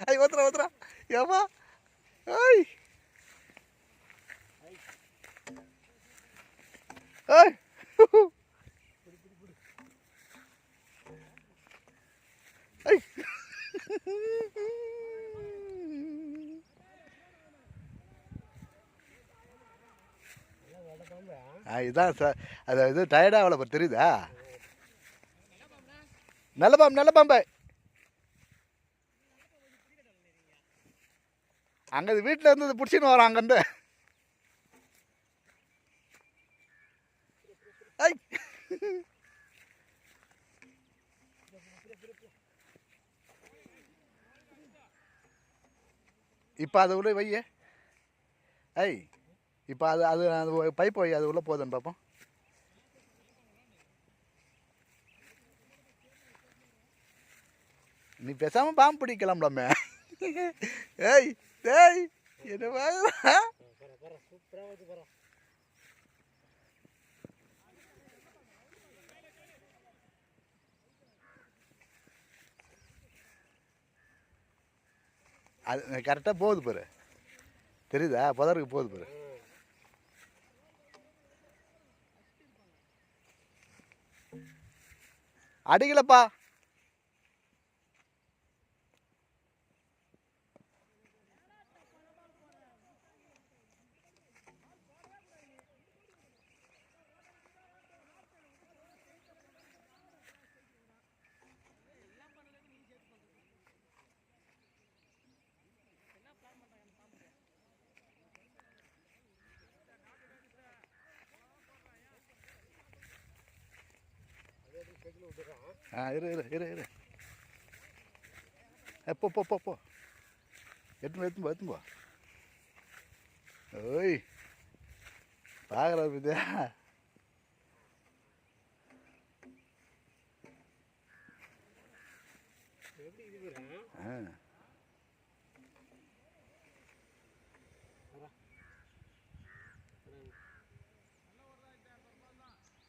ஐ ஓத்துறா ஓத்துறா ஏமா ஐய் ஐய் ஐய் ஆ இதான் சார் அது இது டயர்டாக அவ்வளோ தெரியுதா? நல்ல பாம்பு நல்ல பாம்பு. அங்கே இது வீட்டில் இருந்து பிடிச்சின்னு வரோம் அங்கேருந்து ஐ. இப்போ அது உள்ளே வைய. ஐய் இப்போ அது அது அது பைப் வை அது உள்ளே போகுதுன்னு பார்ப்போம் நீ பேசாமல் பாம்பு பிடிக்கலாம்லாமே ஏய். டேய் என்ன வாங்கடா அது கரெக்டாக போகுது பாரு தெரியுதா புதருக்கு போகுது பாரு அடிக்கலப்பா ஆ இரு இரு இரு இரு. எப்போ போ போ போ போ. எட்டுன்னு போ போ. ஓய் பார்க்குற வித்யா. ஆ.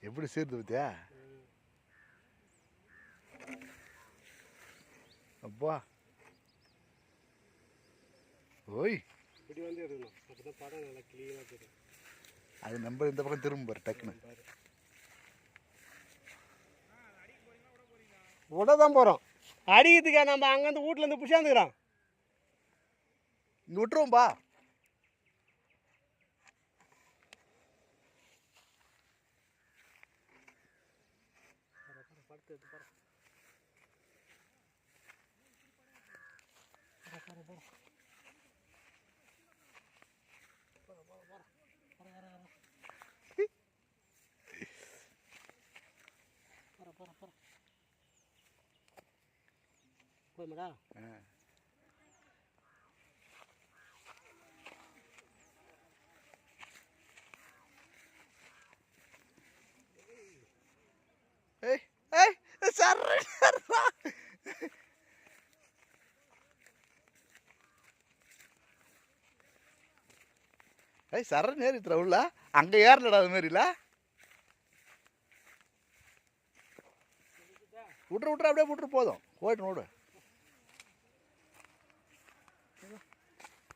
எப்படி சீர்து பார்த்தியா அப்பா. ஓய். இப்படி வந்து இருக்கணும் அப்போ தான் படம் நல்லா கிளீனாக தெரியும். அது நம்ம இந்த பக்கம் திரும்ப பாரு டக்குன்னு. விட தான் போகிறோம் அடிக்கிறதுக்கா நம்ம அங்கேருந்து வீட்டிலேருந்து புஷாந்துக்கிறோம் இங்கே விட்டுருவோம்பா போய்மடா ஏய் ஏய் சர்றா சர்றா. ஏய் சர்ற நேரித்துற உள்ள. அங்கே ஏறலடா அது மாதிரில விட்ரு விட்ரு அப்படியே விட்ரு போதும். போயிட்டு விடு